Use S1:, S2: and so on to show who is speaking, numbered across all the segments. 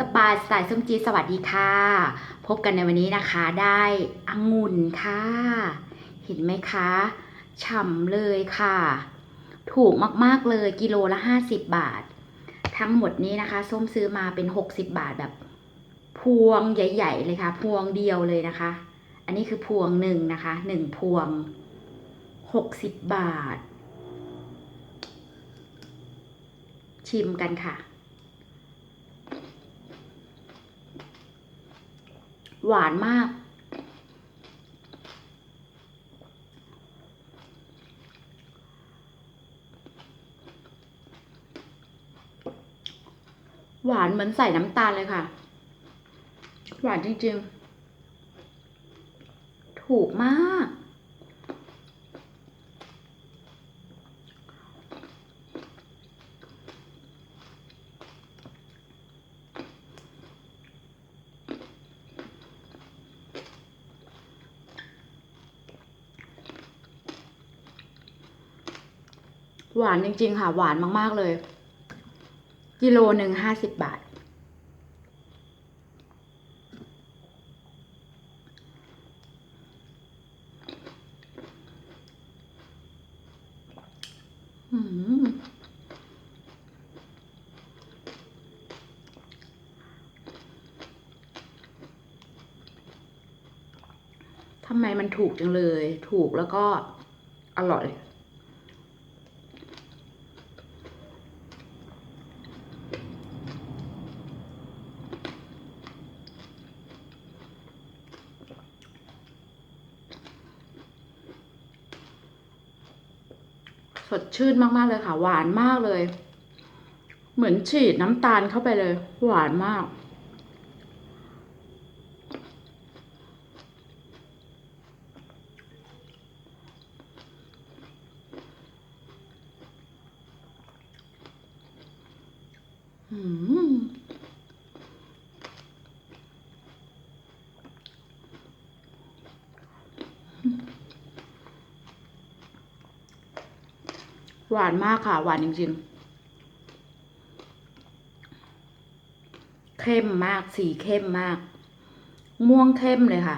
S1: สบายสไตล์ส้มจีสวัสดีค่ะ พบกันในวันนี้นะคะได้องุ่นค่ะ เห็นไหมคะฉ่ำเลยค่ะ ถูกมากๆเลยกิโลละ 50 บาท ทั้งหมดนี้นะคะ ส้มซื้อมาเป็น 60 บาทแบบพวงใหญ่ ๆ เลยค่ะ พวงเดียวเลยนะคะ อันนี้คือพวงหนึ่งนะคะหนึ่งพวง 60 บาท ชิมกันค่ะ หวานมาก หวานเหมือนใส่น้ำตาลเลยค่ะ หวานจริงๆ ถูกมาก หวานจริง ๆ ค่ะ หวานมาก ๆ เลย กิโลหนึ่งห้าสิบบาท อืมทำไมมันถูกจังเลย ถูกแล้วก็อร่อย สดชื่นมากๆเลยค่ะ หวานมากเลย เหมือนฉีดน้ำตาลเข้าไปเลย หวานมาก อืม หวานมากค่ะ หวานจริงๆ เข้มมาก สีเข้มมาก ม่วงเข้มเลยค่ะ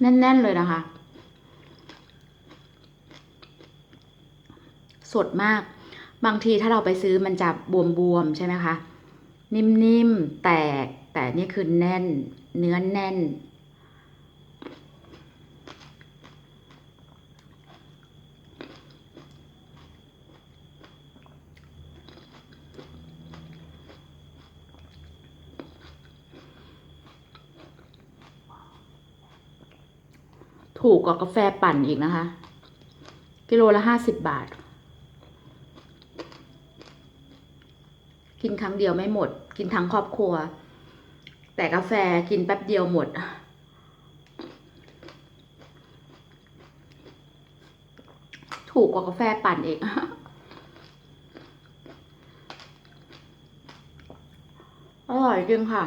S1: แน่น ๆ เลยนะคะ สดมาก บางทีถ้าเราไปซื้อมันจะบวมๆใช่ไหมคะ นิ่มๆ แตก แต่นี่คือแน่น เนื้อแน่น ถูกกว่ากาแฟปั่นอีกนะคะ กิโลละห้าสิบบาท กินครั้งเดียวไม่หมด กินทั้งครอบครัว แต่กาแฟกินแป๊บเดียวหมด ถูกกว่ากาแฟปั่นเองอร่อยจริงค่ะ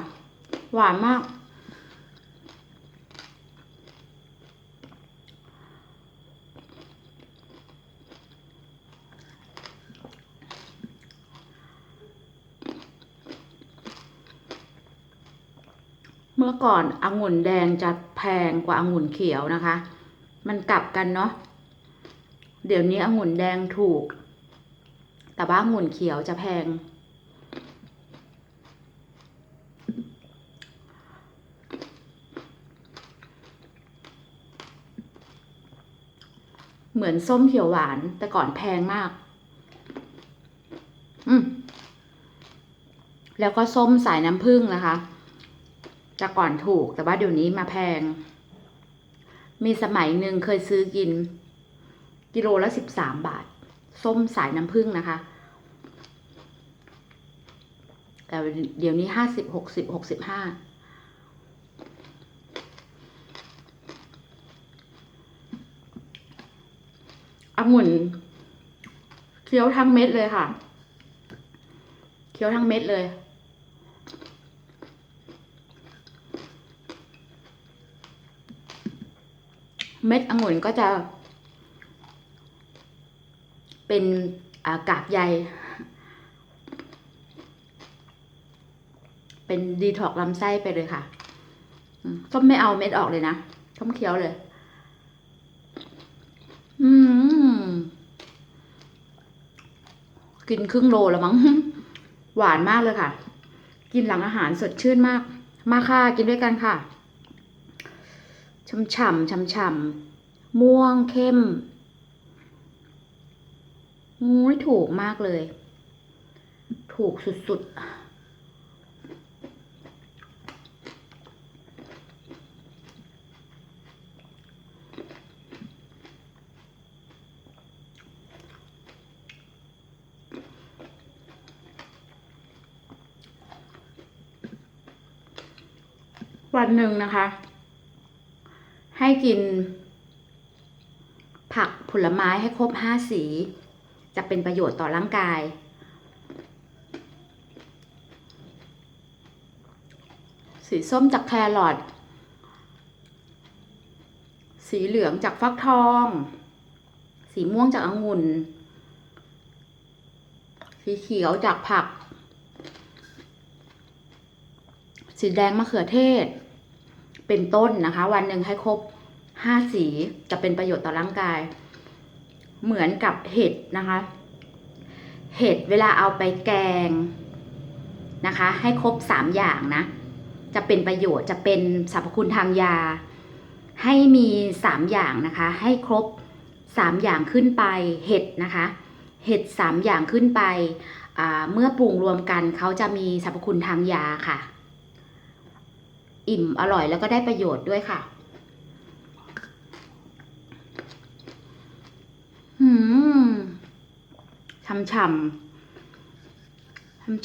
S1: หวานมาก เมื่อก่อนองุ่นแดงจะแพงกว่าองุ่นเขียวนะคะ มันกลับกันเนาะ เดี๋ยวนี้องุ่นแดงถูก แต่ว่าองุ่นเขียวจะแพง เหมือนส้มเขียวหวานแต่ก่อนแพงมาก อืมแล้วก็ส้มสายน้ำผึ้งนะคะ แต่ก่อนถูก แต่ว่าเดี๋ยวนี้มาแพง มีสมัยหนึ่งเคยซื้อกิน กิโลละสิบสามบาท ส้มสายน้ำผึ้งนะคะ แต่เดี๋ยวนี้ห้าสิบหกสิบหกสิบห้าองุ่นเคี้ยวทั้งเม็ดเลยค่ะ เคี้ยวทั้งเม็ดเลย เม็ดองุ่นก็จะ เป็นากากใย เป็นดีท็อกลำไส้ไปเลยค่ะส้มไม่เอาเม็ดออกเลยนะส้มเคี้ยวเลย อืม กินครึ่งโลแล้วมั้ง หวานมากเลยค่ะ กินหลังอาหารสดชื่นมาก มาค่ะ กินด้วยกันค่ะ ช่ำช่ำช่ำช่ำม่วงเข้มอุ้ยถูกมากเลย ถูกสุดๆ วันหนึ่งนะคะ ให้กิน ผักผลไม้ให้ครบห้าสี จะเป็นประโยชน์ต่อร่างกาย สีส้มจากแครอทสีเหลืองจากฟักทอง สีม่วงจากองุ่น สีเขียวจากผัก สีแดงมะเขือเทศ เป็นต้นนะคะ วันหนึ่งให้ครบ ห้าสีจะเป็นประโยชน์ต่อร่างกาย เหมือนกับเห็ดนะคะ เห็ดเวลาเอาไปแกงนะคะ ให้ครบสามอย่างนะ จะเป็นประโยชน์จะเป็นสรรพคุณทางยา ให้มีสามอย่างนะคะ ให้ครบสามอย่างขึ้นไปเห็ดนะคะ เห็ดสามอย่างขึ้นไปเมื่อปรุงรวมกันเขาจะมีสรรพคุณทางยาค่ะ อิ่มอร่อยแล้วก็ได้ประโยชน์ด้วยค่ะ หืม ฉ่ำๆ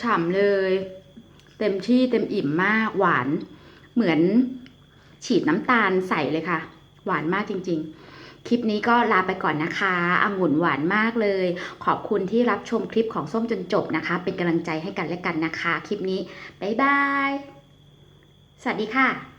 S1: ฉ่ำๆเลย เต็มที่เต็มอิ่มมากหวาน เหมือนฉีดน้ำตาลใส่เลยค่ะ หวานมากจริง ๆ คลิปนี้ก็ลาไปก่อนนะคะองุ่นหวานมากเลย ขอบคุณที่รับชมคลิปของส้มจนจบนะคะ เป็นกำลังใจให้กันและกันนะคะ คลิปนี้ บ๊ายบาย สวัสดีค่ะ